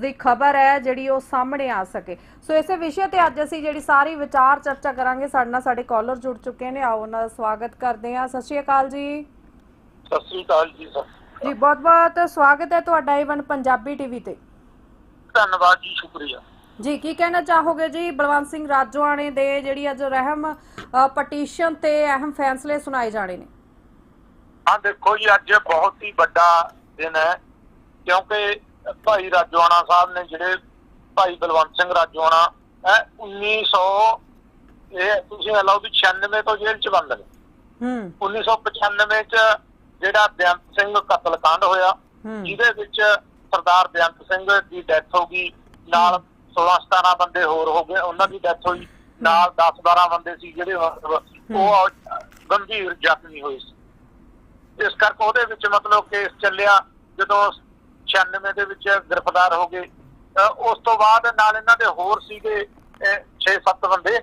ਦੀ ਖਬਰ ਹੈ ਜਿਹੜੀ ਉਹ ਸਾਹਮਣੇ ਆ ਸਕੇ। ਸੋ ਇਸੇ ਵਿਸ਼ੇ ਤੇ ਅੱਜ ਅਸੀਂ ਜਿਹੜੀ ਸਾਰੀ ਵਿਚਾਰ ਚਰਚਾ ਕਰਾਂਗੇ ਸਾਡੇ ਨਾਲ ਸਾਡੇ ਕਾਲਰ ਜੁੜ ਚੁੱਕੇ ਨੇ। ਆਓ ਉਹਨਾਂ ਦਾ ਸਵਾਗਤ ਕਰਦੇ ਹਾਂ। ਸਤਿ ਸ਼੍ਰੀ ਅਕਾਲ ਜੀ। ਸਤਿ ਸ੍ਰੀ ਅਕਾਲ ਜੀ ਸਰ ਜੀ ਬਹੁਤ ਬਹੁਤ ਸਵਾਗਤ ਹੈ ਤੁਹਾਡਾ ਈਵਨ ਪੰਜਾਬੀ ਟੀਵੀ ਤੇ। ਧੰਨਵਾਦ ਜੀ ਸ਼ੁਕਰੀਆ। ਜੀ ਕੀ ਕਹਿਣਾ ਚਾਹੋਗੇ ਜੀ ਬਲਵੰਤ ਸਿੰਘ ਰਾਜੋਆਣੇ ਦੇ ਜਿਹੜੀ ਅੱਜ ਰਹਿਮ ਪਟੀਸ਼ਨ ਤੇ ਅਹਿਮ ਫੈਸਲੇ ਸੁਣਾਏ ਜਾਣੇ ਨੇ? ਹਾਂ ਦੇਖੋ ਜੀ ਅੱਜ ਬਹੁਤ ਹੀ ਵੱਡਾ ਦਿਨ ਹੈ। ਕਿਉਂਕਿ ਭਾਈ ਰਾਜਵਾਨਾ ਸਾਹਿਬ ਨੇ ਜਿਹੜੇ ਭਾਈ ਬਲਵੰਤ ਸਿੰਘ ਰਾਜਵਾਨਾ ਹੈ 1900 ਇਹ ਤੁਸੀਂ ਲਓ ਵੀ 96 ਤੋਂ ਜੇਲ੍ਹ ਚ ਬੰਦ ਨੇ। ਹੂੰ। 1995 ਚ ਜਿਹੜਾ ਬੇਅੰਤ ਸਿੰਘ ਕਤਲकांड ਹੋਇਆ ਜਿਹਦੇ ਵਿੱਚ ਸਰਦਾਰ ਬੇਅੰਤ ਸਿੰਘ ਦੀ ਡੈਥ ਹੋ ਗਈ ਨਾਲ 16 17 ਬੰਦੇ ਹੋਰ ਹੋ ਗਏ ਉਹਨਾਂ ਦੀ ਡੈਥ ਹੋਈ ਨਾਲ 10 12 ਬੰਦੇ ਸੀ ਜਿਹੜੇ ਉਹ ਗੰਭੀਰ ਜ਼ਖਮੀ ਹੋਏ ਸੀ। ਇਸ ਕਰਕੇ ਉਹਦੇ ਵਿੱਚ ਮਤਲਬ ਕੇਸ ਚੱਲਿਆ ਜਦੋਂ 96 ਦੇ ਵਿੱਚ ਗ੍ਰਿਫਤਾਰ ਹੋ ਗਏ। ਉਸ ਤੋਂ ਬਾਅਦ ਨਾਲ ਇਹਨਾਂ ਦੇ ਹੋਰ ਸੀਗੇ 6-7 ਬੰਦੇ।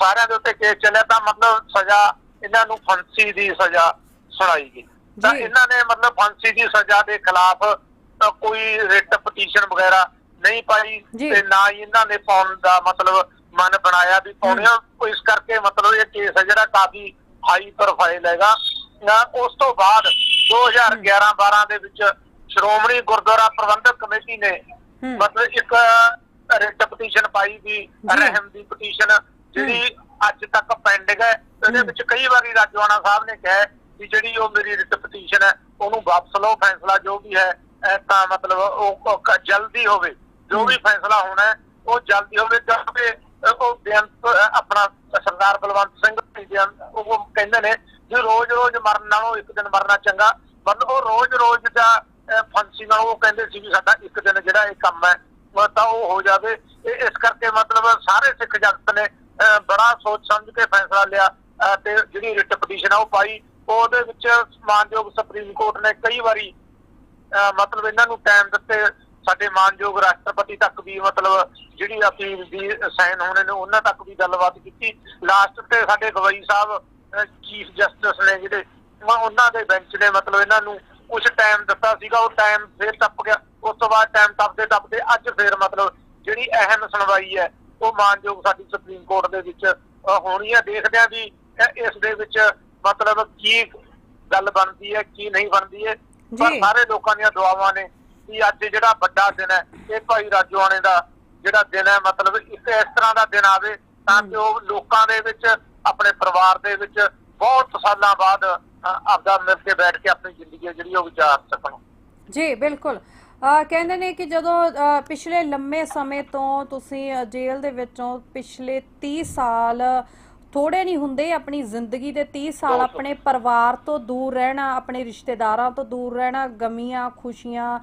ਸਾਰਿਆਂ ਦੇ ਉੱਤੇ ਕੇਸ ਚੱਲਿਆ ਤਾਂ ਮਤਲਬ ਸਜ਼ਾ ਇਹਨਾਂ ਨੂੰ ਫਾਂਸੀ ਦੀ ਸਜ਼ਾ ਸੁਣਾਈ ਗਈ। ਤਾਂ। ਇਹਨਾਂ ਨੇ ਮਤਲਬ ਫਾਂਸੀ ਦੀ ਸਜ਼ਾ ਦੇ ਖਿਲਾਫ ਕੋਈ ਰਿਟ ਪਟੀਸ਼ਨ ਵਗੈਰਾ ਨਹੀਂ ਪਾਈ। ਤੇ ਨਾ ਹੀ ਇਹਨਾਂ ਨੇ ਪਾਉਣ ਦਾ ਮਤਲਬ ਮਨ ਬਣਾਇਆ ਵੀ ਪਾਉਣੇ ਇਸ ਕਰਕੇ ਮਤਲਬ ਇਹ ਕੇਸ ਹੈ ਜਿਹੜਾ ਕਾਫੀ ਹਾਈ ਪ੍ਰੋਫਾਈਲ ਹੈਗਾ। ਉਸ ਤੋਂ ਬਾਅਦ 2011-12 ਦੇ ਵਿੱਚ ਸ਼੍ਰੋਮਣੀ ਗੁਰਦੁਆਰਾ ਪ੍ਰਬੰਧਕ ਕਮੇਟੀ ਨੇ ਮਤਲਬ ਇੱਕ ਰਿਟ ਪਟੀਸ਼ਨ ਪਾਈ ਵੀ ਰਹਿਮ ਦੀ ਪਟੀਸ਼ਨ ਜਿਹੜੀ ਅੱਜ ਤੱਕ ਪੈਂਡਿੰਗ ਹੈ। ਇਹਦੇ। ਵਿੱਚ ਕਈ ਵਾਰੀ ਰਾਜਵਾਨਾ ਸਾਹਿਬ ਨੇ ਕਿਹਾ ਕਿ ਜਿਹੜੀ ਉਹ ਮੇਰੀ ਰਿਟ ਪਟੀਸ਼ਨ ਹੈ ਉਹਨੂੰ ਵਾਪਸ ਲਓ ਫੈਸਲਾ ਜੋ ਵੀ ਹੈ ਤਾਂ ਮਤਲਬ ਉਹ ਜਲਦੀ ਹੋਵੇ। ਜੋ ਵੀ ਫੈਸਲਾ ਹੋਣਾ ਹੈ ਉਹ ਜਲਦੀ ਹੋਵੇ ਕਿਉਂਕਿ ਉਹ ਬੇਅੰਤ ਆਪਣਾ ਸਰਦਾਰ ਬਲਵੰਤ ਸਿੰਘ ਜੀ ਉਹ ਕਹਿੰਦੇ ਨੇ ਕਿ ਰੋਜ਼-ਰੋਜ਼ ਮਰਨ ਨਾਲੋਂ ਇੱਕ ਦਿਨ ਮਰਨਾ ਚੰਗਾ। ਮਤਲਬ ਉਹ ਰੋਜ਼-ਰੋਜ਼ ਦਾ ਫਾਂਸੀ ਨਾਲ ਉਹ ਕਹਿੰਦੇ ਸੀ ਵੀ ਸਾਡਾ ਇੱਕ ਦਿਨ ਜਿਹੜਾ ਇਹ ਕੰਮ ਹੈ ਤਾਂ ਉਹ ਹੋ ਜਾਵੇ। ਇਸ ਕਰਕੇ ਮਤਲਬ ਸਾਰੇ ਸਿੱਖ ਜਗਤ ਨੇ ਬੜਾ ਸੋਚ ਸਮਝ ਕੇ ਫੈਸਲਾ ਲਿਆ ਤੇ ਜਿਹੜੀ ਰਿਟ ਪਟੀਸ਼ਨ ਆ ਉਹ ਪਾਈ। ਉਹਦੇ ਵਿੱਚ ਮਾਨਯੋਗ ਸੁਪਰੀਮ ਕੋਰਟ ਨੇ ਕਈ ਵਾਰੀ, ਅਹ ਮਤਲਬ ਇਹਨਾਂ ਨੂੰ ਟਾਈਮ ਦਿੱਤੇ। ਸਾਡੇ ਮਾਨਯੋਗ ਰਾਸ਼ਟਰਪਤੀ ਤੱਕ ਵੀ ਮਤਲਬ ਜਿਹੜੀ ਅਪੀਲ ਦੀ ਸਾਈਨ ਹੋਣੇ ਨੇ, ਉਹਨਾਂ ਤੱਕ ਵੀ ਗੱਲਬਾਤ ਕੀਤੀ। ਲਾਸਟ ਤੇ ਸਾਡੇ ਗਵਈ ਸਾਹਿਬ ਚੀਫ ਜਸਟਿਸ ਨੇ ਜਿਹੜੇ, ਉਹਨਾਂ ਦੇ ਬੈਂਚ ਨੇ ਮਤਲਬ ਇਹਨਾਂ ਨੂੰ ਕੁਝ ਟਾਈਮ ਦਿੱਤਾ ਸੀਗਾ ਉਹ ਟਾਈਮ ਫੇਰ ਟੱਪ ਗਿਆ। ਉਸ ਤੋਂ ਬਾਅਦ ਟਾਈਮ ਟੱਪਦੇ ਟੱਪਦੇ ਅੱਜ ਫੇਰ ਮਤਲਬ ਜਿਹੜੀ ਅਹਿਮ ਸੁਣਵਾਈ ਹੈ ਉਹ ਮਾਨਯੋਗ ਸਾਡੀ ਸੁਪਰੀਮ ਕੋਰਟ ਦੇ ਵਿੱਚ ਹੋਣੀ ਹੈ। ਦੇਖਦੇ ਆ ਵੀ ਇਸ ਦੇ ਵਿੱਚ ਮਤਲਬ ਕੀ ਗੱਲ ਬਣਦੀ ਹੈ ਕੀ ਨਹੀਂ ਬਣਦੀ ਹੈ। ਪਰ। ਸਾਰੇ ਲੋਕਾਂ ਦੀਆਂ ਦੁਆਵਾਂ ਨੇ ਕਿ ਅੱਜ ਜਿਹੜਾ ਵੱਡਾ ਦਿਨ ਹੈ ਇਹ ਭਾਈ ਰਾਜੋਆਣੇ ਦਾ ਜਿਹੜਾ ਦਿਨ ਹੈ ਮਤਲਬ ਇੱਕ ਇਸ ਤਰ੍ਹਾਂ ਦਾ ਦਿਨ ਆਵੇ ਤਾਂ ਕਿ ਉਹ ਲੋਕਾਂ ਦੇ ਵਿੱਚ ਆਪਣੇ ਪਰਿਵਾਰ ਦੇ ਵਿੱਚ ਬਹੁਤ ਸਾਲਾਂ ਬਾਅਦ ਆਪਦਾ ਮਿਲ ਕੇ ਬੈਠ ਕੇ ਆਪਣੀ ਜ਼ਿੰਦਗੀ ਜਿਹੜੀ ਉਹ ਵਿਚਾਰ ਸਕਣ ਜੀ ਬਿਲਕੁਲ ਕਹਿੰਦੇ ਨੇ ਕਿ ਜਦੋਂ ਪਿਛਲੇ ਲੰਮੇ ਸਮੇਂ ਤੋਂ ਤੁਸੀਂ ਜੇਲ੍ਹ ਦੇ ਵਿੱਚੋਂ ਪਿਛਲੇ 30 ਸਾਲ ਥੋੜੇ ਨਹੀਂ ਹੁੰਦੇ ਆਪਣੀ ਜ਼ਿੰਦਗੀ ਦੇ 30 ਸਾਲ। ਆਪਣੇ ਪਰਿਵਾਰ ਤੋਂ ਦੂਰ ਰਹਿਣਾ ਆਪਣੇ ਰਿਸ਼ਤੇਦਾਰਾਂ ਤੋਂ ਦੂਰ ਰਹਿਣਾ ਗਮੀਆਂ ਖੁਸ਼ੀਆਂ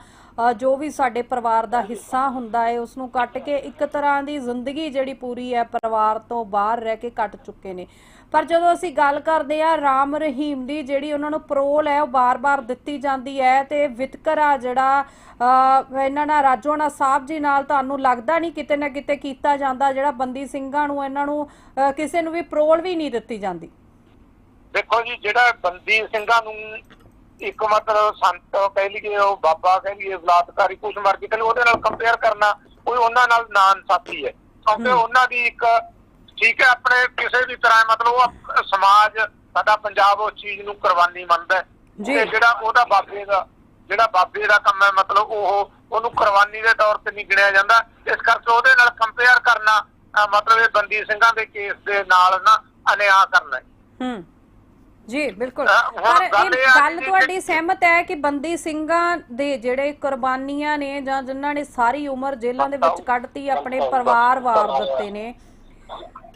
ਜੋ ਵੀ ਸਾਡੇ ਪਰਿਵਾਰ ਦਾ ਹਿੱਸਾ ਹੁੰਦਾ ਹੈ ਉਸ ਨੂੰ ਕੱਟ ਕੇ ਇੱਕ ਤਰ੍ਹਾਂ ਦੀ ਜ਼ਿੰਦਗੀ ਜਿਹੜੀ ਪੂਰੀ ਹੈ ਪਰਿਵਾਰ ਤੋਂ ਬਾਹਰ ਰਹਿ ਕੇ ਕੱਟ ਚੁੱਕੇ ਨੇ। ਪਰ ਜਦੋਂ ਅਸੀਂ ਗੱਲ ਕਰਦੇ ਆ ਰਾਮ ਰਹੀਮ ਦੀ ਜਿਹੜੀ ਉਹਨਾਂ ਨੂੰ ਪਰੋਲ ਹੈ ਉਹ ਬਾਰ-ਬਾਰ ਦਿੱਤੀ ਜਾਂਦੀ ਹੈ ਤੇ ਵਿਤਕਰਾ ਜਿਹੜਾ ਅਹ, ਇਹਨਾਂ ਨਾਲ ਰਾਜੋਣਾ ਸਾਹਿਬ ਜੀ ਨਾਲ ਤੁਹਾਨੂੰ ਲੱਗਦਾ ਨਹੀਂ ਕਿਤੇ ਨਾ ਕਿਤੇ ਕੀਤਾ ਜਾਂਦਾ ਜਿਹੜਾ ਬੰਦੀ ਸਿੰਘਾਂ ਨੂੰ ਇਹਨਾਂ ਨੂੰ ਕਿਸੇ ਨੂੰ ਵੀ ਪਰੋਲ ਵੀ ਨਹੀਂ ਦਿੱਤੀ ਜਾਂਦੀ? ਦੇਖੋ ਜੀ ਜਿਹੜਾ ਬੰਦੀ ਸਿੰਘਾਂ ਨੂੰ ਇੱਕ ਮਤਲਬ ਸੰਤ ਕਹਿ ਲਈਏ ਉਹ ਬਾਬਾ ਕਹਿ ਲਈਏ ਬਲਾਤਕਾਰੀ ਕੁਛ ਮਰਜ਼ੀ ਕਹਿ ਲਈਏ ਉਹਦੇ ਨਾਲ ਕੰਪੇਅਰ ਕਰਨਾ ਕੋਈ ਉਹਨਾਂ ਨਾਲ ਨਾ ਇਨਸਾਫੀ ਹੈ। ਕਿਉਂਕਿ। ਉਹਨਾਂ ਦੀ ਇੱਕ ਠੀਕ ਹੈ ਆਪਣੇ ਕਿਸੇ ਵੀ ਤਰ੍ਹਾਂ ਮਤਲਬ ਉਹ ਸਮਾਜ ਸਾਡਾ ਪੰਜਾਬ ਉਸ ਚੀਜ਼ ਨੂੰ ਕੁਰਬਾਨੀ ਮੰਨਦਾ। ਤੇ ਜਿਹੜਾ ਉਹਦਾ ਬਾਬੇ ਦਾ ਜਿਹੜਾ ਬਾਬੇ ਦਾ ਕੰਮ ਹੈ ਮਤਲਬ ਉਹ ਉਹਨੂੰ ਕੁਰਬਾਨੀ ਦੇ ਤੌਰ ਤੇ ਨਹੀਂ ਗਿਣਿਆ ਜਾਂਦਾ। ਇਸ ਕਰਕੇ ਉਹਦੇ ਨਾਲ ਕੰਪੇਅਰ ਕਰਨਾ ਮਤਲਬ ਇਹ ਬੰਦੀ ਸਿੰਘਾਂ ਦੇ ਕੇਸ ਦੇ ਨਾਲ ਨਾ ਅਨਿਆਂ ਕਰਨਾ ਹੂੰ। ਜੀ ਬਿਲਕੁਲ। ਪਰ ਇਹ ਗੱਲ ਤੁਹਾਡੀ ਸਹਿਮਤ ਹੈ ਕਿ ਬੰਦੀ ਸਿੰਘਾਂ ਦੇ ਜਿਹੜੇ ਕੁਰਬਾਨੀਆਂ ਨੇ ਜਾਂ ਜਿਨ੍ਹਾਂ ਨੇ ਸਾਰੀ ਉਮਰ ਜੇਲ੍ਹਾਂ ਦੇ ਵਿੱਚ ਕੱਢਤੀ ਆਪਣੇ ਪਰਿਵਾਰ ਵਾਰ ਦਿੱਤੇ ਨੇ।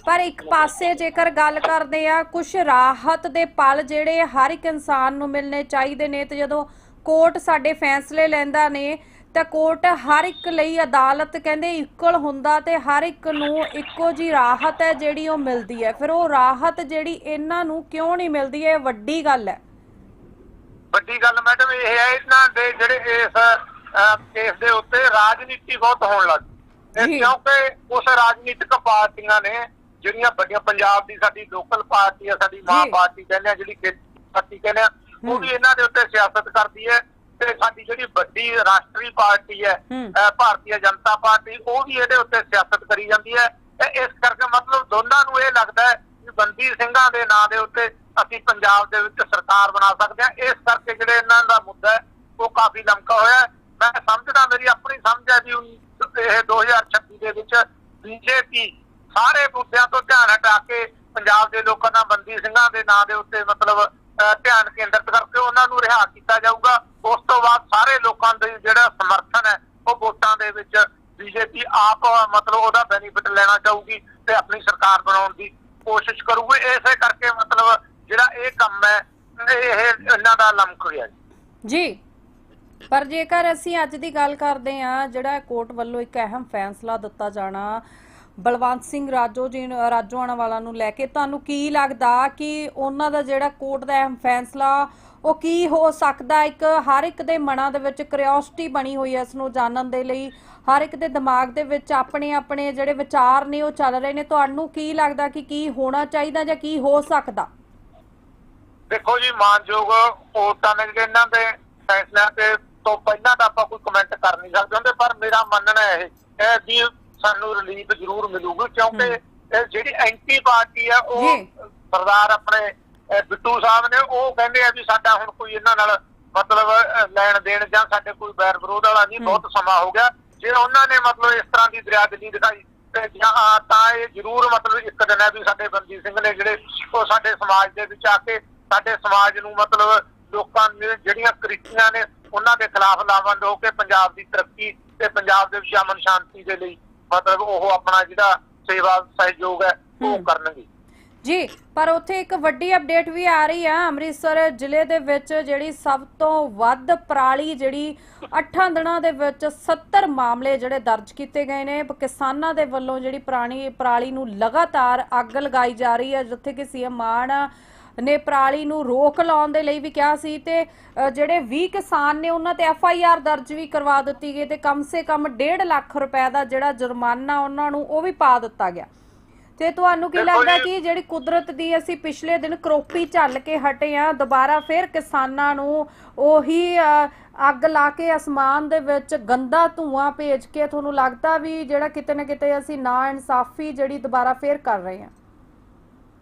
ਪਰ ਇੱਕ ਪਾਸੇ ਜੇਕਰ ਗੱਲ ਕਰਦੇ ਆ ਕੁਝ ਰਾਹਤ ਦੇ ਪਲ ਜਿਹੜੇ ਹਰ ਇੱਕ ਇਨਸਾਨ ਨੂੰ ਮਿਲਣੇ ਚਾਹੀਦੇ ਨੇ ਤੇ ਜਦੋਂ ਕੋਰਟ ਸਾਡੇ ਫੈਸਲੇ ਲੈਂਦਾ ਨੇ ਤਾਂ ਕੋਰਟ ਹਰ ਇੱਕ ਲਈ ਅਦਾਲਤ ਕਹਿੰਦੇ ਇਕੁਅਲ ਹੁੰਦਾ ਤੇ ਹਰ ਇੱਕ ਨੂੰ ਇੱਕੋ ਜੀ ਰਾਹਤ ਹੈ ਜਿਹੜੀ ਉਹ ਮਿਲਦੀ ਹੈ। ਫਿਰ ਉਹ ਰਾਹਤ ਜਿਹੜੀ ਇਹਨਾਂ ਨੂੰ ਕਿਉਂ ਨਹੀਂ ਮਿਲਦੀ ਇਹ ਵੱਡੀ ਗੱਲ ਹੈ। ਵੱਡੀ ਗੱਲ ਮੈਡਮ ਇਹ ਹੈ ਇਹਨਾਂ ਦੇ ਜਿਹੜੇ ਇਸ ਕੇਸ ਦੇ ਉੱਤੇ ਰਾਜਨੀਤੀ ਬਹੁਤ ਹੋਣ ਲੱਗ ਗਈ। ਕਿਉਂਕਿ ਉਸ ਰਾਜਨੀਤਿਕ ਪਾਰਟੀਆਂ ਨੇ ਜਿਹੜੀਆਂ ਵੱਡੀਆਂ ਪੰਜਾਬ ਦੀ ਸਾਡੀ ਲੋਕਲ ਪਾਰਟੀ ਆ ਸਾਡੀ ਮਾਂ। ਪਾਰਟੀ ਕਹਿੰਦੇ ਆ ਜਿਹੜੀ ਖੇਤੀ ਪਾਰਟੀ ਕਹਿੰਦੇ ਆ ਉਹ। ਵੀ ਇਹਨਾਂ ਦੇ ਉੱਤੇ ਸਿਆਸਤ ਕਰਦੀ ਹੈ। ਸਾਡੀ ਜਿਹੜੀ ਵੱਡੀ ਰਾਸ਼ਟਰੀ ਪਾਰਟੀ ਹੈ ਭਾਰਤੀ ਜਨਤਾ ਪਾਰਟੀ ਉਹ ਵੀ ਇਹਦੇ ਉੱਤੇ ਸਿਆਸਤ ਕਰੀ ਜਾਂਦੀ ਹੈ। ਇਸ ਕਰਕੇ ਮਤਲਬ ਦੋਨਾਂ ਨੂੰ ਇਹ ਲੱਗਦਾ ਹੈ ਕਿ ਬੰਦੀ ਸਿੰਘਾਂ ਦੇ ਨਾਂ ਦੇ ਉੱਤੇ ਅਸੀਂ ਪੰਜਾਬ ਦੇ ਵਿੱਚ ਸਰਕਾਰ ਬਣਾ ਸਕਦੇ ਹਾਂ। ਇਸ ਕਰਕੇ ਜਿਹੜੇ ਇਹਨਾਂ ਦਾ ਮੁੱਦਾ ਉਹ ਕਾਫੀ ਲੰਕਾ ਹੋਇਆ। ਮੈਂ ਸਮਝਦਾ ਮੇਰੀ ਆਪਣੀ ਸਮਝ ਹੈ ਵੀ ਇਹ 2026 ਦੇ ਵਿੱਚ ਬੀਜੇਪੀ ਸਾਰੇ ਮੁੱਦਿਆਂ ਤੋਂ ਧਿਆਨ ਹਟਾ ਕੇ ਪੰਜਾਬ ਦੇ ਲੋਕਾਂ ਦਾ ਬੰਦੀ ਸਿੰਘਾਂ ਦੇ ਨਾਂ ਦੇ ਉੱਤੇ ਮਤਲਬ ਧਿਆਨ ਕੇਂਦਰਿਤ ਕਰਕੇ ਉਹਨਾਂ ਨੂੰ ਰਿਹਾ ਕੀਤਾ ਜਾਊਗਾ। ਉਸ ਤੋਂ ਬਾਅਦ ਸਾਰੇ ਲੋਕਾਂ ਦੇ ਜਿਹੜਾ ਸਮਰਥਨ ਹੈ, ਉਹ ਵੋਟਾਂ ਦੇ ਵਿੱਚ ਬੀਜੇਪੀ ਆਪ, ਮਤਲਬ ਉਹਦਾ ਬੈਨੀਫਿਟ ਲੈਣਾ ਚਾਹੂਗੀ ਤੇ ਆਪਣੀ ਸਰਕਾਰ ਬਣਾਉਣ ਦੀ ਕੋਸ਼ਿਸ਼ ਕਰੂਗੀ। ਇਸੇ ਕਰਕੇ ਮਤਲਬ ਜਿਹੜਾ ਇਹ ਕੰਮ ਹੈ, ਇਹ ਇਹਨਾਂ ਦਾ ਲਮਕ ਗਿਆ ਜੀ, ਪਰ ਜੇਕਰ ਅਸੀਂ ਅੱਜ ਦੀ ਗੱਲ ਕਰਦੇ ਹਾਂ, ਜਿਹੜਾ ਕੋਰਟ ਵੱਲੋਂ ਇੱਕ ਅਹਿਮ ਫੈਸਲਾ ਦਿੱਤਾ ਜਾਣਾ, ਬਲਵੰਤ ਸਿੰਘ ਰਾਜੋ ਜੀ ਨੂੰ- ਰਾਜੋਆਣਾ ਵਾਲਾ ਨੂੰ ਲੈ ਕੇ, ਤੁਹਾਨੂੰ ਕੀ ਲੱਗਦਾ ਕਿ ਉਹਨਾਂ ਦਾ ਜਿਹੜਾ ਕੋਰਟ ਦਾ ਅਹਿਮ ਫੈਸਲਾ ਉਹ ਕੀ ਹੋ ਸਕਦਾ ਇੱਕ ਹਰ ਇੱਕ ਦੇ ਮਨਾਂ ਦੇ ਵਿੱਚ ਕਿਉਰਿਓਸਿਟੀ ਬਣੀ ਹੋਈ ਹੈ ਇਸ ਨੂੰ ਜਾਣਨ ਦੇ ਲਈ। ਹਰ ਇੱਕ ਦੇ ਦਿਮਾਗ ਦੇ ਵਿੱਚ ਆਪਣੇ ਆਪਣੇ ਜਿਹੜੇ ਵਿਚਾਰ ਨੇ ਉਹ ਚੱਲ ਰਹੇ ਨੇ। ਤੁਹਾਨੂੰ ਕੀ ਲੱਗਦਾ ਕਿ ਕੀ ਹੋਣਾ ਚਾਹੀਦਾ ਜਾਂ ਕੀ ਹੋ ਸਕਦਾ? ਦੇਖੋ ਜੀ ਮਾਨਯੋਗ ਕੋਰਟਾਂ ਨੇ ਜਿਹੜੇ ਇਹਨਾਂ ਦੇ ਫੈਸਲਿਆਂ ਤੇ ਤੋਂ ਪਹਿਲਾਂ ਤਾਂ ਆਪਾਂ ਕੋਈ ਕਮੈਂਟ ਕਰ ਨਹੀਂ ਸਕਦੇ ਹੁੰਦੇ ਪਰ ਮੇਰਾ ਮੰਨਣਾ ਇਹ ਹੈ ਵੀ ਸਾਨੂੰ ਰਿਲੀਫ ਜ਼ਰੂਰ ਮਿਲੂਗੀ ਕਿਉਂਕਿ ਜਿਹੜੀ ਐਂਟੀ ਪਾਰਟੀ ਆ ਉਹ। ਸਰਦਾਰ ਆਪਣੇ ਬਿੱਟੂ ਸਾਹਿਬ ਨੇ ਉਹ ਕਹਿੰਦੇ ਆ ਵੀ ਸਾਡਾ ਹੁਣ ਕੋਈ ਇਹਨਾਂ ਨਾਲ ਮਤਲਬ ਲੈਣ ਦੇਣ ਜਾਂ ਸਾਡੇ ਕੋਈ ਬੈਰ ਵਿਰੋਧ ਵਾਲਾ ਨਹੀਂ ਬਹੁਤ ਸਮਾਂ ਹੋ ਗਿਆ। ਜੇ ਉਹਨਾਂ ਨੇ ਮਤਲਬ ਇਸ ਤਰ੍ਹਾਂ ਦੀ ਦਰਿਆਦਿਲੀ ਦਿਖਾਈ ਤੇ ਜਾਂ ਤਾਂ ਇਹ ਜ਼ਰੂਰ ਮਤਲਬ ਇੱਕ ਦਿਨ ਹੈ ਵੀ ਸਾਡੇ ਬੰਦੀ ਸਿੰਘ ਨੇ ਜਿਹੜੇ ਉਹ ਸਾਡੇ ਸਮਾਜ ਦੇ ਵਿੱਚ ਆ ਕੇ ਸਾਡੇ ਸਮਾਜ ਨੂੰ ਮਤਲਬ ਲੋਕਾਂ ਨੇ ਜਿਹੜੀਆਂ ਕ੍ਰਿਤੀਆਂ ਨੇ ਉਹਨਾਂ ਦੇ ਖਿਲਾਫ ਲਾਵੰਦ ਹੋ ਕੇ ਪੰਜਾਬ ਦੀ ਤਰੱਕੀ ਤੇ ਪੰਜਾਬ ਦੇ ਵਿੱਚ ਅਮਨ ਸ਼ਾਂਤੀ ਦੇ ਲਈ ਮਤਲਬ ਉਹ ਆਪਣਾ ਜਿਹੜਾ ਸੇਵਾ ਸਹਿਯੋਗ ਹੈ ਉਹ। ਕਰਨਗੇ। ਜੀ, ਪਰ ਉੱਥੇ ਇੱਕ ਵੱਡੀ ਅਪਡੇਟ ਵੀ ਆ ਰਹੀ ਆ। ਅੰਮ੍ਰਿਤਸਰ ਜ਼ਿਲ੍ਹੇ ਦੇ ਵਿੱਚ ਜਿਹੜੀ ਸਭ ਤੋਂ ਵੱਧ ਪਰਾਲੀ ਜਿਹੜੀ 8 ਦਿਨਾਂ ਦੇ ਵਿੱਚ 70 ਮਾਮਲੇ ਜਿਹੜੇ ਦਰਜ ਕੀਤੇ ਗਏ ਨੇ। ਕਿਸਾਨਾਂ ਦੇ ਵੱਲੋਂ ਜਿਹੜੀ ਪੁਰਾਣੀ ਪਰਾਲੀ ਨੂੰ ਲਗਾਤਾਰ ਅੱਗ ਲਗਾਈ ਜਾ ਰਹੀ ਹੈ, ਜਿੱਥੇ ਕਿ ਸੀਐਮ ਮਾਨ ਨੇ ਪਰਾਲੀ ਨੂੰ ਰੋਕ ਲਾਉਣ ਦੇ ਲਈ ਵੀ ਕਿਹਾ ਸੀ ਤੇ ਜਿਹੜੇ 20 ਕਿਸਾਨ ਨੇ ਉਹਨਾਂ ਤੇ ਐਫ ਆਈ ਆਰ ਦਰਜ ਵੀ ਕਰਵਾ ਦਿੱਤੀ ਗਈ ਤੇ ਕਮ ਸੇ ਕਮ 1.5 ਲੱਖ ਰੁਪਏ ਦਾ ਜਿਹੜਾ ਜੁਰਮਾਨਾ ਉਹਨਾਂ ਨੂੰ ਉਹ ਵੀ ਪਾ ਦਿੱਤਾ ਗਿਆ। ਤੇ ਤੁਹਾਨੂੰ ਕੀ ਲੱਗਦਾ ਕਿ ਜਿਹੜੀ ਕੁਦਰਤ ਦੀ ਅਸੀਂ ਪਿਛਲੇ ਦਿਨ ਕਰੋਪੀ ਝੱਲ ਕੇ ਹਟੇ ਆ ਦੁਬਾਰਾ ਫਿਰ ਕਿਸਾਨਾਂ ਨੂੰ ਉਹੀ ਅੱਗ ਲਾ ਕੇ ਅਸਮਾਨ ਦੇ ਵਿੱਚ ਗੰਦਾ ਧੂਆਂ ਭੇਜ ਕੇ ਤੁਹਾਨੂੰ ਲੱਗਦਾ ਵੀ ਜਿਹੜਾ ਕਿਤੇ ਨਾ ਕਿਤੇ ਅਸੀਂ ਨਾ ਇਨਸਾਫੀ ਜਿਹੜੀ ਦੁਬਾਰਾ ਫੇਰ ਕਰ ਰਹੇ ਹਾਂ?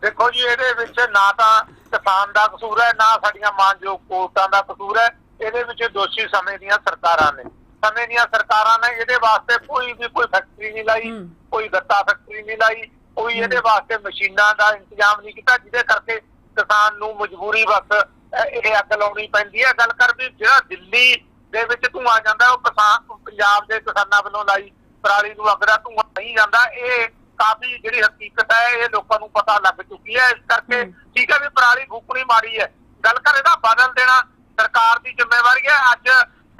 ਦੇਖੋ ਜੀ ਇਹਦੇ ਵਿੱਚ ਨਾ ਤਾਂ ਕਿਸਾਨ ਦਾ ਕਸੂਰ ਹੈ ਨਾ ਸਾਡੀਆਂ ਮਾਨਯੋਗ ਕੋਰਟਾਂ ਦਾ ਕਸੂਰ ਹੈ। ਇਹਦੇ ਵਿੱਚ ਦੋਸ਼ੀ ਸਮੇਂ ਦੀਆਂ ਸਰਕਾਰਾਂ ਨੇ। ਸਮੇਂ ਦੀਆਂ ਸਰਕਾਰਾਂ ਨੇ ਇਹਦੇ ਵਾਸਤੇ ਕੋਈ ਵੀ ਕੋਈ ਫੈਕਟਰੀ ਨਹੀਂ ਲਾਈ। ਕੋਈ ਗੱਤਾ ਫੈਕਟਰੀ ਨਹੀਂ ਲਾਈ। ਕੋਈ ਇਹਦੇ ਵਾਸਤੇ ਮਸ਼ੀਨਾਂ ਦਾ ਇੰਤਜ਼ਾਮ ਨਹੀਂ ਕੀਤਾ ਜਿਹਦੇ ਕਰਕੇ ਕਿਸਾਨ ਨੂੰ ਮਜਬੂਰੀ ਬਸ ਅਹ, ਇਹ ਅੱਗ ਲਾਉਣੀ ਪੈਂਦੀ ਹੈ। ਗੱਲ ਕਰ ਵੀ ਜਿਹੜਾ ਦਿੱਲੀ ਦੇ ਵਿੱਚ ਧੂਆਂ ਜਾਂਦਾ ਉਹ ਕਿਸਾਨ ਪੰਜਾਬ ਦੇ ਕਿਸਾਨਾਂ ਵੱਲੋਂ ਲਾਈ ਪਰਾਲੀ ਨੂੰ ਅੱਗ ਦਾ ਧੂਆਂ ਨਹੀਂ ਜਾਂਦਾ। ਇਹ ਕਾਫੀ ਜਿਹੜੀ ਹਕੀਕਤ ਹੈ ਇਹ ਲੋਕਾਂ ਨੂੰ ਪਤਾ ਲੱਗ ਚੁੱਕੀ ਹੈ। ਇਸ ਕਰਕੇ। ਠੀਕ ਹੈ ਵੀ ਪਰਾਲੀ ਫੂਕਣੀ ਮਾੜੀ ਹੈ। ਗੱਲ ਕਰ ਇਹਦਾ ਬਦਲ ਦੇਣਾ ਸਰਕਾਰ ਦੀ ਜ਼ਿੰਮੇਵਾਰੀ ਹੈ। ਅੱਜ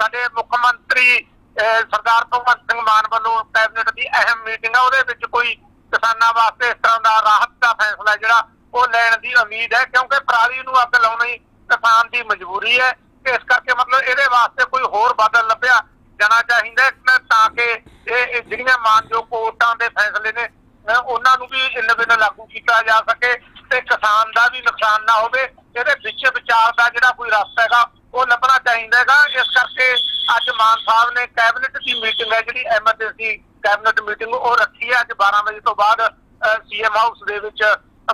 ਸਾਡੇ ਮੁੱਖ ਮੰਤਰੀ ਸਰਦਾਰ ਭਗਵੰਤ ਸਿੰਘ ਮਾਨ ਵੱਲੋਂ ਕੈਬਨਿਟ ਦੀ ਅਹਿਮ ਮੀਟਿੰਗ ਹੈ। ਉਹਦੇ ਵਿੱਚ ਕੋਈ ਕਿਸਾਨਾਂ ਵਾਸਤੇ ਇਸ ਤਰ੍ਹਾਂ ਦਾ ਰਾਹਤ ਦਾ ਫੈਸਲਾ ਜਿਹੜਾ ਉਹ ਲੈਣ ਦੀ ਉਮੀਦ ਹੈ, ਕਿਉਂਕਿ ਪਰਾਲੀ ਨੂੰ ਅੱਗ ਲਾਉਣੀ ਕਿਸਾਨ ਦੀ ਮਜਬੂਰੀ ਹੈ ਇਸ ਕਰਕੇ ਮਤਲਬ ਇਹਦੇ ਵਾਸਤੇ ਕੋਈ ਹੋਰ ਬਦਲ ਲੱਭਿਆ ਜਾਣਾ ਚਾਹੀਦਾ ਤਾਂ ਕਿ ਇਹ ਜਿਹੜੀਆਂ ਮਾਨਯੋਗ ਕੋਰਟਾਂ ਦੇ ਫੈਸਲੇ ਨੇ ਉਹਨਾਂ ਨੂੰ ਵੀ ਇੰਨੇ ਬਿਨ ਲਾਗੂ ਕੀਤਾ ਜਾ ਸਕੇ ਤੇ ਕਿਸਾਨ ਦਾ ਵੀ ਨੁਕਸਾਨ ਨਾ ਹੋਵੇ। ਇਹਦੇ ਵਿੱਚ ਵਿਚਾਰ ਦਾ ਜਿਹੜਾ ਕੋਈ ਰਸਤਾ ਹੈਗਾ, ਉਹ ਲੱਭਣਾ ਚਾਹੀਦਾ ਹੈਗਾ। ਇਸ ਕਰਕੇ ਅੱਜ ਮਾਨ ਸਾਹਿਬ ਨੇ ਕੈਬਨਿਟ ਦੀ ਮੀਟਿੰਗ ਹੈ, ਜਿਹੜੀ ਐਮਰਜੈਂਸੀ ਕੈਬਨਿਟ ਮੀਟਿੰਗ ਉਹ ਰੱਖੀ ਹੈ। ਅੱਜ 12 ਵਜੇ ਤੋਂ ਬਾਅਦ ਸੀਐਮ ਹਾਊਸ ਦੇ ਵਿੱਚ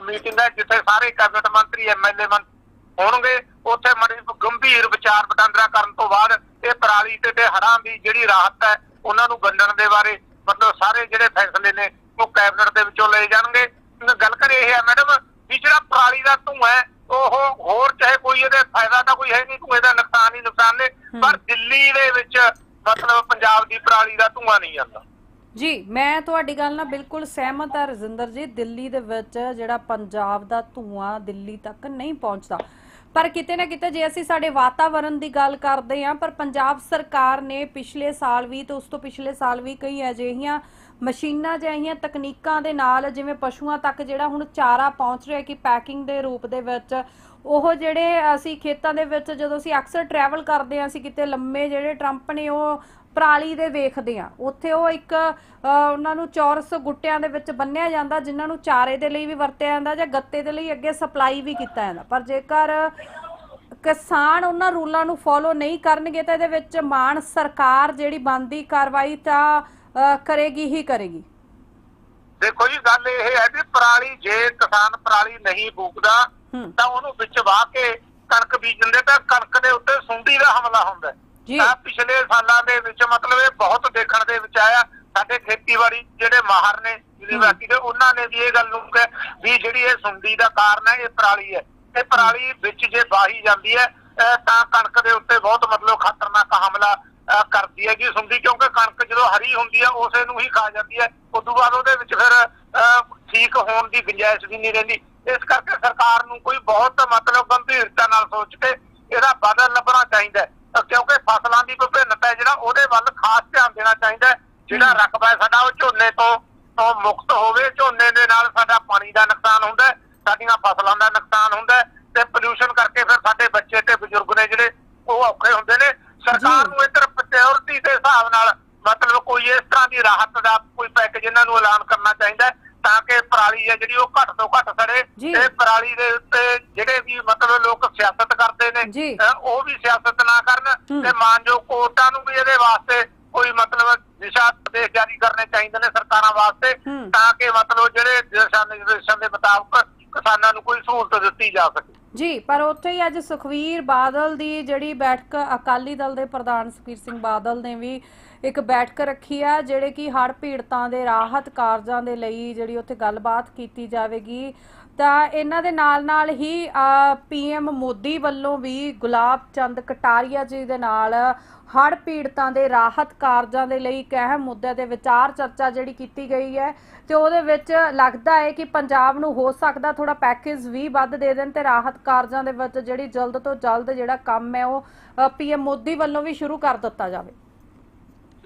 ਮੀਟਿੰਗ ਹੈ ਜਿੱਥੇ ਸਾਰੇ ਕੈਬਨਿਟ ਮੰਤਰੀ ਐਮਐਲਏ ਮੰਤਰੀ ਹੋਣਗੇ। ਉੱਥੇ ਬੜੀ ਗੰਭੀਰ ਵਿਚਾਰ ਵਟਾਂਦਰਾ ਕਰਨ ਤੋਂ ਬਾਅਦ ਇਹ ਪਰਾਲੀ ਤੇ ਤੇ ਹੜਾਂ ਦੀ ਜਿਹੜੀ ਰਾਹਤ ਹੈ ਉਹਨਾਂ ਨੂੰ ਵੰਡਣ ਦੇ ਬਾਰੇ ਮਤਲਬ ਸਾਰੇ ਜਿਹੜੇ ਫੈਸਲੇ ਨੇ ਉਹ ਕੈਬਨਿਟ ਦੇ ਵਿੱਚੋਂ ਲਏ ਜਾਣਗੇ। ਗੱਲ ਕਰ ਇਹ ਹੈ ਮੈਡਮ ਵੀ ਜਿਹੜਾ ਪਰਾਲੀ ਦਾ ਧੂੰਆਂ ਹੈ ਉਹ ਹੋਰ ਚਾਹੇ ਕੋਈ ਇਹਦੇ ਫਾਇਦਾ ਤਾਂ ਕੋਈ ਹੈ ਨਹੀਂ ਧੂਏ ਦਾ ਨੁਕਸਾਨ ਹੀ ਨੁਕਸਾਨ ਨੇ ਪਰ ਦਿੱਲੀ ਦੇ ਵਿੱਚ ਮਤਲਬ ਪੰਜਾਬ ਦੀ ਪਰਾਲੀ ਦਾ ਧੂੰਆਂ ਨਹੀਂ ਜਾਂਦਾ। ਜੀ, ਮੈਂ ਤੁਹਾਡੀ ਗੱਲ ਨਾਲ ਬਿਲਕੁਲ ਸਹਿਮਤ ਹਾਂ ਰਜਿੰਦਰ ਜੀ, ਦਿੱਲੀ ਦੇ ਵਿੱਚ ਜਿਹੜਾ ਪੰਜਾਬ ਦਾ ਧੂਆਂ ਦਿੱਲੀ ਤੱਕ ਨਹੀਂ ਪਹੁੰਚਦਾ। ਪਰ ਕਿਤੇ ਨਾ ਕਿਤੇ ਜੇ ਅਸੀਂ ਸਾਡੇ ਵਾਤਾਵਰਣ ਦੀ ਗੱਲ ਕਰਦੇ ਹਾਂ, ਪਰ ਪੰਜਾਬ ਸਰਕਾਰ ਨੇ ਪਿਛਲੇ ਸਾਲ ਵੀ ਤੇ ਉਸ ਤੋਂ ਪਿਛਲੇ ਸਾਲ ਵੀ ਕਈ ਅਜਿਹੀਆਂ ਮਸ਼ੀਨਾਂ ਜਿਹੀਆਂ ਤਕਨੀਕਾਂ ਦੇ ਨਾਲ ਜਿਵੇਂ ਪਸ਼ੂਆਂ ਤੱਕ ਜਿਹੜਾ ਹੁਣ ਚਾਰਾ ਪਹੁੰਚ ਰਿਹਾ ਕਿ ਪੈਕਿੰਗ ਦੇ ਰੂਪ ਦੇ ਵਿੱਚ, ਉਹ ਜਿਹੜੇ ਅਸੀਂ ਖੇਤਾਂ ਦੇ ਵਿੱਚ ਜਦੋਂ ਅਸੀਂ ਅਕਸਰ ਟਰੈਵਲ ਕਰਦੇ ਹਾਂ, ਅਸੀਂ ਕਿਤੇ ਲੰਮੇ ਜਿਹੜੇ ਟਰੰਪ ਨੇ ਉਹ ਪਰਾਲੀ ਦੇ ਵੇਖਦੇ ਆ। ਉੱਥੇ ਉਹ ਇੱਕ ਉਹਨਾਂ ਨੂੰ ਚੌਰਸ ਗੁੱਟਿਆਂ ਦੇ ਵਿੱਚ ਬੰਨਿਆ ਜਾਂਦਾ ਜਿਨ੍ਹਾਂ ਨੂੰ ਚਾਰੇ ਦੇ ਲਈ ਵੀ ਵਰਤਿਆ ਜਾਂਦਾ ਜਾਂ ਗੱਤੇ ਦੇ ਲਈ ਅੱਗੇ ਸਪਲਾਈ ਵੀ ਕੀਤਾ ਜਾਂਦਾ। ਪਰ ਜੇਕਰ ਕਿਸਾਨ ਉਹਨਾਂ ਰੂਲਾਂ ਨੂੰ ਫੋਲੋ ਨਹੀਂ ਕਰਨਗੇ ਤਾਂ ਇਹਦੇ ਵਿੱਚ ਮਾਨ ਸਰਕਾਰ ਜਿਹੜੀ ਬੰਦੀ ਕਾਰਵਾਈ ਤਾਂ ਕਰੇਗੀ ਹੀ ਕਰੇਗੀ। ਦੇਖੋ ਜੀ ਗੱਲ ਇਹ ਹੈ ਵੀ ਪਰਾਲੀ ਜੇ ਕਿਸਾਨ ਪਰਾਲੀ ਨਹੀਂ ਬੂਕਦਾ ਤਾਂ ਉਹਨੂੰ ਵਿੱਚ ਵਾਹ ਕੇ ਕਣਕ ਬੀਜ ਦਿੰਦੇ ਤਾਂ ਕਣਕ ਦੇ ਉੱਤੇ ਸੁੰਡੀ ਦਾ ਹਮਲਾ ਹੁੰਦਾ ਹੈ। ਜੀ। ਤਾਂ ਪਿਛਲੇ ਸਾਲਾਂ ਦੇ ਵਿੱਚ ਮਤਲਬ ਇਹ ਬਹੁਤ ਦੇਖਣ ਦੇ ਵਿੱਚ ਆਇਆ, ਸਾਡੇ ਖੇਤੀਬਾੜੀ ਜਿਹੜੇ ਮਾਹਰ ਨੇ, ਯੂਨੀਵਰਸਿਟੀ ਦੇ, ਉਹਨਾਂ ਨੇ ਵੀ ਇਹ ਗੱਲ ਨੂੰ ਕਿਹਾ ਵੀ ਜਿਹੜੀ ਇਹ ਸੁੰਡੀ ਦਾ ਕਾਰਨ ਹੈ, ਇਹ ਪਰਾਲੀ ਹੈ। ਇਹ ਪਰਾਲੀ ਵਿੱਚ ਜੇ ਵਾਹੀ ਜਾਂਦੀ ਹੈ ਤਾਂ ਕਣਕ ਦੇ ਉੱਤੇ ਬਹੁਤ ਮਤਲਬ ਖਤਰਨਾਕ ਹਮਲਾ, ਅਹ ਕਰਦੀ ਹੈ ਜੀ ਸੁੰਡੀ, ਕਿਉਂਕਿ ਕਣਕ ਜਦੋਂ ਹਰੀ ਹੁੰਦੀ ਹੈ, ਉਸੇ ਨੂੰ ਹੀ ਖਾ ਜਾਂਦੀ ਹੈ। ਉਸ ਤੋਂ ਬਾਅਦ ਉਹਦੇ ਵਿੱਚ ਫਿਰ, ਅਹ ਠੀਕ ਹੋਣ ਦੀ ਗੁੰਜਾਇਸ਼ ਵੀ ਨਹੀਂ ਰਹਿੰਦੀ। ਇਸ ਕਰਕੇ ਸਰਕਾਰ ਨੂੰ ਕੋਈ ਬਹੁਤ ਮਤਲਬ ਗੰਭੀਰਤਾ ਨਾਲ ਸੋਚ ਕੇ ਇਹਦਾ ਬਦਲ ਲੱਭਣਾ ਚਾਹੀਦਾ ਹੈ। ਕਿਉਂਕਿ ਫਸਲਾਂ ਦੀ ਵਿਭਿੰਨਤਾ ਜਿਹੜਾ ਉਹਦੇ ਵੱਲ ਖਾਸ ਧਿਆਨ ਦੇਣਾ ਚਾਹੀਦਾ ਜਿਹੜਾ ਰਕਬਾ ਸਾਡਾ ਉਹ ਝੋਨੇ ਤੋਂ ਤੋਂ ਮੁਕਤ ਹੋਵੇ। ਝੋਨੇ ਦੇ ਨਾਲ ਸਾਡਾ ਪਾਣੀ ਦਾ ਨੁਕਸਾਨ ਹੁੰਦਾ ਸਾਡੀਆਂ ਫਸਲਾਂ ਦਾ ਨੁਕਸਾਨ ਹੁੰਦਾ ਤੇ ਪੋਲੂਸ਼ਨ ਕਰਕੇ ਫਿਰ ਸਾਡੇ ਬੱਚੇ ਤੇ ਬਜ਼ੁਰਗ ਨੇ ਜਿਹੜੇ ਉਹ ਔਖੇ ਹੁੰਦੇ ਨੇ। ਸਰਕਾਰ। ਨੂੰ ਇਧਰ ਪ੍ਰਾਇੋਰਟੀ ਦੇ ਹਿਸਾਬ ਨਾਲ ਮਤਲਬ ਕੋਈ ਇਸ ਤਰ੍ਹਾਂ ਦੀ ਰਾਹਤ ਦਾ ਕੋਈ ਪੈਕੇਜ ਇਹਨਾਂ ਨੂੰ ਐਲਾਨ ਕਰਨਾ ਚਾਹੀਦਾ ਤਾਂ ਕਿ ਪਰਾਲੀ ਹੈ ਜਿਹੜੀ ਉਹ ਘੱਟ ਤੋਂ ਘੱਟ ਸੜੇ। ਤੇ ਪਰਾਲੀ ਦੇ ਉੱਤੇ ਜਿਹੜੇ ਵੀ ਮਤਲਬ ਲੋਕ ਸਿਆਸਤ ਕਰਦੇ ਨੇ ਉਹ ਵੀ ਸਿਆਸਤ ਮਾਨਯੋਗ ਕੋਰਟਾਂ ਨੂੰ ਵੀ ਇਹਦੇ ਵਾਸਤੇ ਕੋਈ ਮਤਲਬ ਦਿਸ਼ਾ ਨਿਰਦੇਸ਼ ਜਾਰੀ ਕਰਨੇ ਚਾਹੀਦੇ ਨੇ ਸਰਕਾਰਾਂ ਵਾਸਤੇ। ਤਾਂ ਕਿ ਮਤਲਬ ਜਿਹੜੇ ਦਿਸ਼ਾ ਨਿਰਦੇਸ਼ਾਂ ਦੇ ਮੁਤਾਬਕ ਕਿਸਾਨਾਂ ਨੂੰ ਕੋਈ ਸਹੂਲਤ ਦਿੱਤੀ ਜਾ ਸਕੇ ਜੀ ਪਰ ਉੱਥੇ ਹੀ ਅੱਜ ਸੁਖਵੀਰ ਬਾਦਲ ਦੀ ਜਿਹੜੀ ਬੈਠਕ ਅਕਾਲੀ ਦਲ ਦੇ ਪ੍ਰਧਾਨ ਸੁਖਬੀਰ ਸਿੰਘ ਬਾਦਲ ਨੇ ਵੀ ਇੱਕ ਬੈਠਕ ਰੱਖੀ ਆ ਜਿਹੜੇ ਕਿ ਹੜ੍ਹ ਪੀੜਤਾਂ ਦੇ ਰਾਹਤ ਕਾਰਜਾਂ ਦੇ ਲਈ ਜਿਹੜੀ ਉੱਥੇ ਗੱਲਬਾਤ ਕੀਤੀ ਜਾਵੇਗੀ ਤਾਂ ਇਹਨਾਂ ਦੇ ਨਾਲ ਨਾਲ ਹੀ ਪੀਐਮ ਮੋਦੀ ਵੱਲੋਂ ਵੀ ਗੁਲਾਬ ਚੰਦ ਕਟਾਰੀਆ ਜੀ ਦੇ ਨਾਲ ਹੜ੍ਹ ਪੀੜਤਾਂ ਦੇ ਰਾਹਤ ਕਾਰਜਾਂ ਦੇ ਲਈ ਇੱਕ ਅਹਿਮ ਮੁੱਦੇ ਦੇ ਵਿਚਾਰ ਚਰਚਾ ਜਿਹੜੀ ਕੀਤੀ ਗਈ ਹੈ ਤੇ ਉਹਦੇ ਵਿੱਚ ਲੱਗਦਾ ਹੈ ਕਿ ਪੰਜਾਬ ਨੂੰ ਹੋ ਸਕਦਾ ਥੋੜਾ ਪੈਕੇਜ ਵੀ ਵੱਧ ਦੇ ਦੇਣ ਤੇ ਰਾਹਤ ਕਾਰਜਾਂ ਦੇ ਵਿੱਚ ਜਿਹੜੀ ਜਲਦ ਤੋਂ ਜਲਦ ਜਿਹੜਾ ਕੰਮ ਹੈ ਉਹ ਪੀਐਮ ਮੋਦੀ ਵੱਲੋਂ ਵੀ ਸ਼ੁਰੂ ਕਰ ਦਿੱਤਾ ਜਾਵੇ।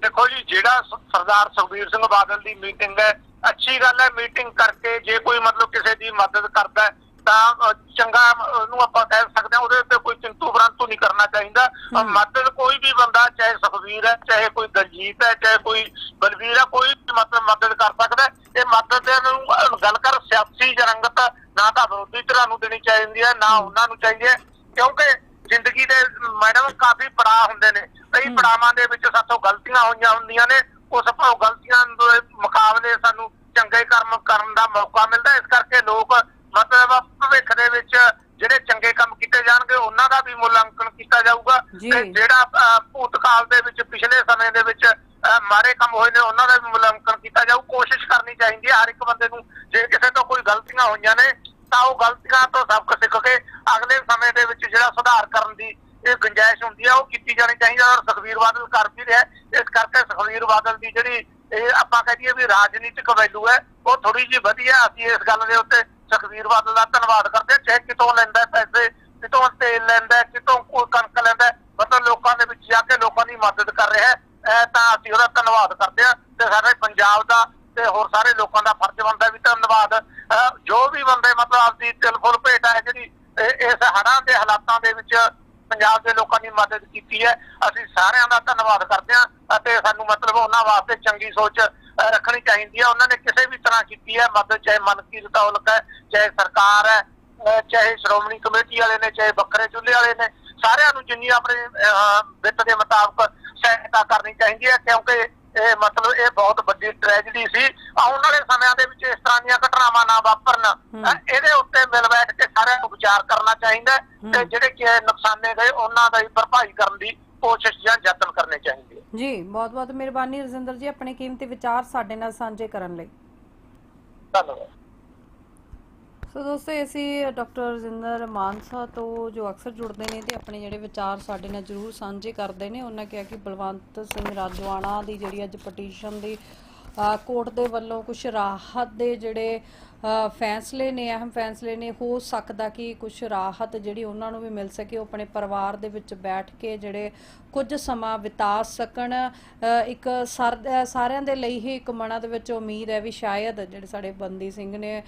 ਦੇਖੋ ਜੀ, ਜਿਹੜਾ ਸਰਦਾਰ ਸੁਖਬੀਰ ਸਿੰਘ ਬਾਦਲ ਦੀ ਮੀਟਿੰਗ ਹੈ ਅੱਛੀ ਗੱਲ ਹੈ ਮੀਟਿੰਗ ਕਰਕੇ ਜੇ ਕੋਈ ਮਤਲਬ ਕਿਸੇ ਦੀ ਮਦਦ ਕਰਦਾ ਤਾਂ ਚੰਗਾ ਉਹਨੂੰ ਆਪਾਂ ਕਹਿ ਸਕਦੇ ਹਾਂ ਉਹਦੇ ਉੱਤੇ ਕੋਈ ਚਿੰਤੂ ਬ੍ਰਾਂਤੂ ਨਹੀਂ ਕਰਨਾ ਚਾਹੀਦਾ। ਮਦਦ ਕੋਈ ਵੀ ਬੰਦਾ ਚਾਹੇ ਸੁਖਬੀਰ ਹੈ ਚਾਹੇ ਕੋਈ ਦਲਜੀਤ ਹੈ ਚਾਹੇ ਕੋਈ ਬਲਵੀਰ ਹੈ ਕੋਈ ਵੀ ਮਤਲਬ ਮਦਦ ਕਰ ਸਕਦਾ। ਇਹ ਮਦਦ ਦੇ ਨੂੰ ਗੱਲ ਕਰ ਸਿਆਸੀ ਜਰੰਗਤ ਨਾ ਤਾਂ ਵਿਰੋਧੀ ਧਿਰਾਂ ਨੂੰ ਦੇਣੀ ਚਾਹੀਦੀ ਹੈ ਨਾ ਉਹਨਾਂ ਨੂੰ ਚਾਹੀਦੀ ਹੈ ਕਿਉਂਕਿ ਜ਼ਿੰਦਗੀ ਦੇ ਮੈਡਮ ਕਾਫੀ ਪੜਾਅ ਹੁੰਦੇ ਨੇ ਕਈ। ਪੜਾਵਾਂ ਦੇ ਵਿੱਚ ਸਾਥੋਂ ਗਲਤੀਆਂ ਹੋਈਆਂ ਹੁੰਦੀਆਂ ਨੇ ਉਸ ਭਾਵ ਗਲਤੀਆਂ ਦੇ ਮੁਕਾਬਲੇ ਸਾਨੂੰ ਚੰਗੇ ਕਰਮ ਕਰਨ ਦਾ ਮੌਕਾ ਮਿਲਦਾ ਇਸ ਕਰਕੇ ਲੋਕ ਮਤਲਬ ਭਵਿੱਖ ਦੇ ਵਿੱਚ ਜਿਹੜੇ ਚੰਗੇ ਕੰਮ ਕੀਤੇ ਜਾਣਗੇ ਉਹਨਾਂ ਦਾ ਵੀ ਮੁਲਾਂਕਣ ਕੀਤਾ ਜਾਊਗਾ। ਤੇ ਜਿਹੜਾ ਭੂਤਕਾਲ ਦੇ ਵਿੱਚ ਪਿਛਲੇ ਸਮੇਂ ਦੇ ਵਿੱਚ ਮਾੜੇ ਕੰਮ ਹੋਏ ਨੇ ਉਹਨਾਂ ਦਾ ਵੀ ਮੁਲਾਂਕਣ ਕੀਤਾ ਜਾਊ। ਕੋਸ਼ਿਸ਼ ਕਰਨੀ ਚਾਹੀਦੀ ਹੈ ਹਰ ਇੱਕ ਬੰਦੇ ਨੂੰ। ਜੇ ਕਿਸੇ ਤੋਂ ਕੋਈ ਗਲਤੀਆਂ ਹੋਈਆਂ ਨੇ ਤਾਂ ਉਹ ਗਲਤੀਆਂ ਤੋਂ ਸਬਕ ਸਿੱਖ ਕੇ ਅਗਲੇ ਸਮੇਂ ਦੇ ਵਿੱਚ ਜਿਹੜਾ ਸੁਧਾਰ ਕਰਨ ਦੀ ਇਹ ਗੁੰਜਾਇਸ਼ ਹੁੰਦੀ ਹੈ ਉਹ ਕੀਤੀ ਜਾਣੀ ਚਾਹੀਦੀ ਹੈ ਔਰ ਸੁਖਵੀਰ ਬਾਦਲ ਕਰ ਵੀ ਰਿਹਾ ਇਸ ਕਰਕੇ ਸੁਖਵੀਰ ਬਾਦਲ ਦੀ ਜਿਹੜੀ ਇਹ ਆਪਾਂ ਕਹਿ ਦਈਏ ਵੀ ਰਾਜਨੀਤਿਕ ਵੈਲੂ ਹੈ, ਉਹ ਥੋੜੀ ਜਿਹੀ ਵਧੀਆ ਅਸੀਂ ਇਸ ਗੱਲ ਦੇ ਉੱਤੇ ਸੁਖਵੀਰ ਬਾਦਲ ਦਾ ਧੰਨਵਾਦ ਕਰਦੇ ਹਾਂ। ਚਾਹੇ ਕਿਤੋਂ ਲੈਂਦਾ ਪੈਸੇ, ਕਿਤੋਂ ਤੇਲ ਲੈਂਦਾ ਕਿਤੋਂ ਕੋਈ ਕਣਕ ਲੈਂਦਾ ਮਤਲਬ ਲੋਕਾਂ ਦੇ ਵਿੱਚ ਜਾ ਕੇ ਲੋਕਾਂ ਦੀ ਮਦਦ ਕਰ ਰਿਹਾ ਹੈ। ਤਾਂ ਅਸੀਂ ਉਹਦਾ ਧੰਨਵਾਦ ਕਰਦੇ ਹਾਂ। ਤੇ ਸਾਰੇ ਪੰਜਾਬ ਦਾ ਤੇ ਹੋਰ ਸਾਰੇ ਲੋਕਾਂ ਦਾ ਫਰਜ਼ ਬਣਦਾ ਵੀ ਧੰਨਵਾਦ। ਜੋ ਵੀ ਬੰਦੇ ਮਤਲਬ ਆਪਦੀ ਦਿਲ ਫੁੱਲ ਭੇਟ ਹੈ ਜਿਹੜੀ ਇਸ ਹੜ੍ਹਾਂ ਦੇ ਹਾਲਾਤਾਂ ਦੇ ਵਿੱਚ ਪੰਜਾਬ ਦੇ ਲੋਕਾਂ ਦੀ ਮਦਦ ਕੀਤੀ ਹੈ। ਅਸੀਂ ਸਾਰਿਆਂ ਦਾ ਧੰਨਵਾਦ ਕਰਦੇ ਹਾਂ ਅਤੇ ਸਾਨੂੰ ਮਤਲਬ ਉਹਨਾਂ ਵਾਸਤੇ ਚੰਗੀ ਸੋਚ ਰੱਖਣੀ ਚਾਹੀਦੀ ਹੈ। ਉਹਨਾਂ ਨੇ ਕਿਸੇ ਵੀ ਤਰ੍ਹਾਂ ਕੀਤੀ ਹੈ। ਮਦਦ ਚਾਹੇ ਮਨਕੀ ਦੌਲਤ ਹੈ ਚਾਹੇ ਸਰਕਾਰ ਹੈ ਚਾਹੇ ਸ਼੍ਰੋਮਣੀ ਕਮੇਟੀ ਵਾਲੇ ਨੇ ਚਾਹੇ ਵੱਖਰੇ ਚੁੱਲ੍ਹੇ ਵਾਲੇ ਨੇ ਸਾਰਿਆਂ ਨੂੰ ਜਿੰਨੀ ਆਪਣੇ ਅਹ, ਵਿੱਤ ਦੇ ਮੁਤਾਬਕ ਸਹਾਇਤਾ ਕਰਨੀ ਚਾਹੀਦੀ ਹੈ। ਕਿਉਂਕਿ ਇਹ ਮਤਲਬ ਇਹ ਬਹੁਤ ਵੱਡੀ ਟ੍ਰੈਜਡੀ ਸੀ। ਆਉਣ ਵਾਲੇ ਸਮਿਆਂ ਦੇ ਵਿੱਚ ਇਸ ਤਰ੍ਹਾਂ ਦੀਆਂ ਘਟਨਾਵਾਂ ਨਾ ਵਾਪਰਨ। ਇਹਦੇ ਉੱਤੇ ਮਿਲ ਬੈਠ ਕੇ ਸਾਰਿਆਂ ਨੂੰ ਵਿਚਾਰ ਕਰਨਾ ਚਾਹੀਦਾ ਤੇ। ਜਿਹੜੇ ਕਿ ਨੁਕਸਾਨੇ ਗਏ ਉਹਨਾਂ ਦਾ ਹੀ ਭਰਪਾਈ ਕਰਨ ਦੀ ਕੋਸ਼ਿਸ਼ ਜਾਂ ਯਤਨ ਕਰਨੇ ਚਾਹੀਦੇ ਜੀ ਬਹੁਤ ਬਹੁਤ ਮਿਹਰਬਾਨੀ ਰਜਿੰਦਰ ਜੀ ਆਪਣੇ ਕੀਮਤੀ ਵਿਚਾਰ ਸਾਡੇ ਨਾਲ ਸਾਂਝੇ ਕਰਨ ਲਈ। ਧੰਨਵਾਦ। ਸੋ ਦੋਸਤੋ ਅਸੀਂ ਡਾਕਟਰ ਰਜਿੰਦਰ ਮਾਨਸਾ ਤੋਂ ਜੋ ਅਕਸਰ ਜੁੜਦੇ ਨੇ ਤੇ ਆਪਣੇ ਜਿਹੜੇ ਵਿਚਾਰ ਸਾਡੇ ਨਾਲ ਜਰੂਰ ਸਾਂਝੇ ਕਰਦੇ ਨੇ। ਉਹਨਾਂ ਕਿਹਾ ਕਿ ਬਲਵੰਤ ਸਿੰਘ ਰਾਜਵਾਨਾ ਦੀ ਜਿਹੜੀ ਅੱਜ ਪਟੀਸ਼ਨ ਦੀ ਕੋਰਟ ਦੇ ਵੱਲੋਂ ਕੁਝ ਰਾਹਤ ਦੇ ਜਿਹੜੇ ਫੈਸਲੇ ਨੇ, ਅਹਿਮ ਫੈਸਲੇ ਨੇ, ਹੋ ਸਕਦਾ ਕਿ ਕੁਝ ਰਾਹਤ ਜਿਹੜੀ ਉਹਨਾਂ ਨੂੰ ਵੀ ਮਿਲ ਸਕੇ, ਉਹ ਆਪਣੇ ਪਰਿਵਾਰ ਦੇ ਵਿੱਚ ਬੈਠ ਕੇ ਜਿਹੜੇ ਕੁਝ ਸਮਾਂ ਬਿਤਾ ਸਕਣ। ਇੱਕ ਸਰ- ਸਾਰਿਆਂ ਦੇ ਲਈ ਹੀ ਇੱਕ ਮਨਾਂ ਦੇ ਵਿੱਚ ਉਮੀਦ ਹੈ ਵੀ ਸ਼ਾਇਦ ਜਿਹੜੇ ਸਾਡੇ ਬੰਦੀ ਸਿੰਘ ਨੇ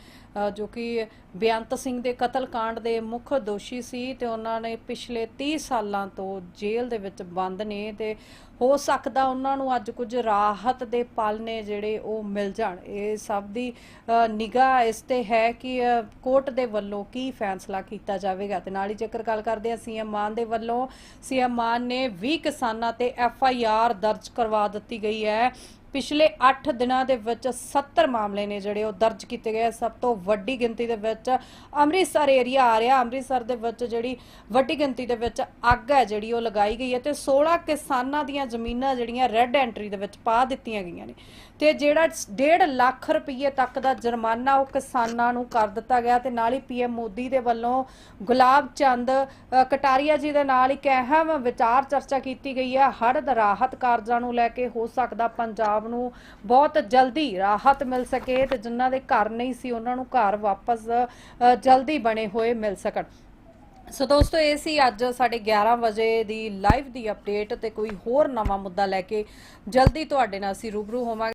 ਜੋ ਕਿ ਬੇਅੰਤ ਸਿੰਘ ਦੇ ਕਤਲकांड ਦੇ ਮੁੱਖ ਦੋਸ਼ੀ ਸੀ ਤੇ ਉਹਨਾਂ ਨੇ ਪਿਛਲੇ 30 ਸਾਲਾਂ ਤੋਂ ਜੇਲ੍ਹ ਦੇ ਵਿੱਚ ਬੰਦ ਨੇ ਤੇ ਹੋ ਸਕਦਾ ਉਹਨਾਂ ਨੂੰ ਅੱਜ ਕੁਝ ਰਾਹਤ ਦੇ ਪਲ ਨੇ ਜਿਹੜੇ ਉਹ ਮਿਲ ਜਾਣ। ਇਹ ਸਭ ਦੀ ਨਿਗਾਹ ਇਸ ਤੇ ਹੈ ਕਿ ਕੋਰਟ ਦੇ ਵੱਲੋਂ ਕੀ ਫੈਸਲਾ ਕੀਤਾ ਜਾਵੇਗਾ? ਤੇ ਨਾਲ ਹੀ ਜੇਕਰ ਗੱਲ ਕਰਦੇ ਹਾਂ ਸੀਐਮ ਮਾਨ ਦੇ ਵੱਲੋਂ, ਸੀਐਮ ਮਾਨ ਨੇ 20 ਕਿਸਾਨਾਂ ਤੇ ਐਫ ਆਈ ਆਰ ਦਰਜ ਕਰਵਾ ਦਿੱਤੀ ਗਈ ਹੈ। ਪਿਛਲੇ 8 ਦਿਨਾਂ ਦੇ ਵਿੱਚ 70 ਮਾਮਲੇ ਨੇ ਜਿਹੜੇ ਉਹ ਦਰਜ ਕੀਤੇ ਗਏ ਸਭ ਤੋਂ ਵੱਡੀ ਗਿਣਤੀ ਦੇ ਵਿੱਚ ਅੰਮ੍ਰਿਤਸਰ ਏਰੀਆ ਆ ਰਿਹਾ। ਅੰਮ੍ਰਿਤਸਰ ਦੇ ਵਿੱਚ ਜਿਹੜੀ ਵੱਡੀ ਗਿਣਤੀ ਦੇ ਵਿੱਚ ਅੱਗ ਹੈ ਜਿਹੜੀ ਉਹ ਲਗਾਈ ਗਈ ਹੈ ਤੇ 16 ਕਿਸਾਨਾਂ ਦੀਆਂ ਜ਼ਮੀਨਾਂ ਜਿਹੜੀਆਂ ਰੈੱਡ ਐਂਟਰੀ ਦੇ ਵਿੱਚ ਪਾ ਦਿੱਤੀਆਂ ਗਈਆਂ ਨੇ। ਤੇ ਜਿਹੜਾ 1.5 ਲੱਖ ਰੁਪਏ ਤੱਕ ਦਾ ਜੁਰਮਾਨਾ ਉਹ ਕਿਸਾਨਾਂ ਨੂੰ ਕਰ ਦਿੱਤਾ ਗਿਆ ਤੇ ਨਾਲ ਹੀ ਪੀਐਮ ਮੋਦੀ ਦੇ ਵੱਲੋਂ ਗੁਲਾਬ ਚੰਦ ਕਟਾਰੀਆ ਜੀ ਦੇ ਨਾਲ ਇੱਕ ਅਹਿਮ ਵਿਚਾਰ ਚਰਚਾ ਕੀਤੀ ਗਈ ਹੈ। ਹੜ੍ਹ ਰਾਹਤ ਕਾਰਜਾਂ ਨੂੰ ਲੈ ਕੇ ਹੋ ਸਕਦਾ ਪੰਜਾਬ ਨੂੰ ਬਹੁਤ ਜਲਦੀ ਰਾਹਤ ਮਿਲ ਸਕੇ ਤੇ ਜਿਨ੍ਹਾਂ ਦੇ ਘਰ ਨਹੀਂ ਸੀ, ਉਹਨਾਂ ਨੂੰ ਘਰ ਵਾਪਸ ਜਲਦੀ ਬਣੇ ਹੋਏ ਮਿਲ ਸਕਣ। ਸੋ ਦੋਸਤੋ, ਇਹ ਸੀ ਅੱਜ ਸਾਡੇ 11 ਵਜੇ ਦੀ ਲਾਈਵ ਦੀ ਅਪਡੇਟ ਤੇ ਕੋਈ ਹੋਰ ਨਵਾਂ ਮੁੱਦਾ ਲੈ ਕੇ ਜਲਦੀ ਤੁਹਾਡੇ ਨਾਲ ਅਸੀਂ ਰੂਬਰੂ ਹੋਵਾਂਗੇ।